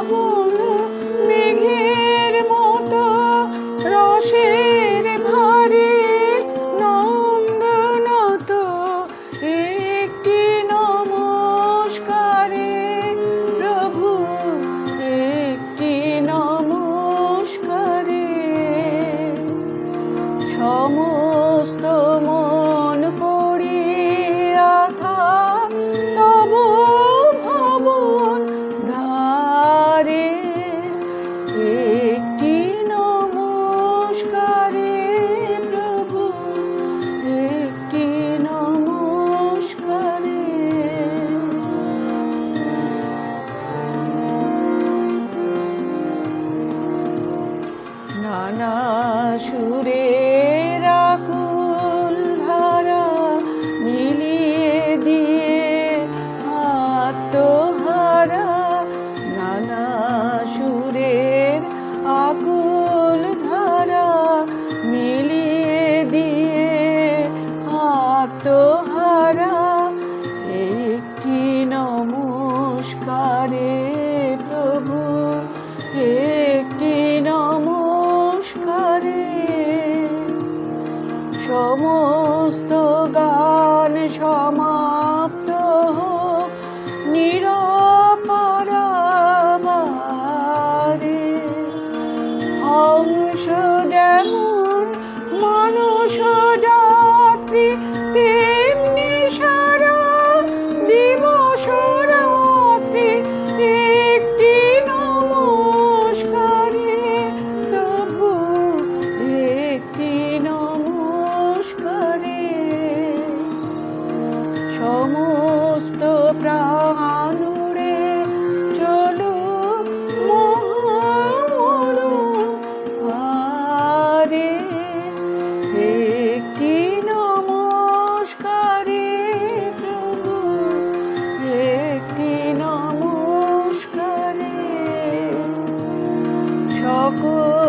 শ্রাবণ মেঘের মতো রসের ভারে নম্রনত একটি নমস্কারে প্রভু একটি নমস্কারে। সমস্ত নানা সুরের সমস্ত গান সমাপ্ত হোক নিরপরাবারে হংস যেমন মানুষ যাত্রী তেমনি সারা দিবস সমস্ত প্রাণুরে চলুক মহামরণ একটি নমস্কারে প্রভু একটি নমস্কারে। সকল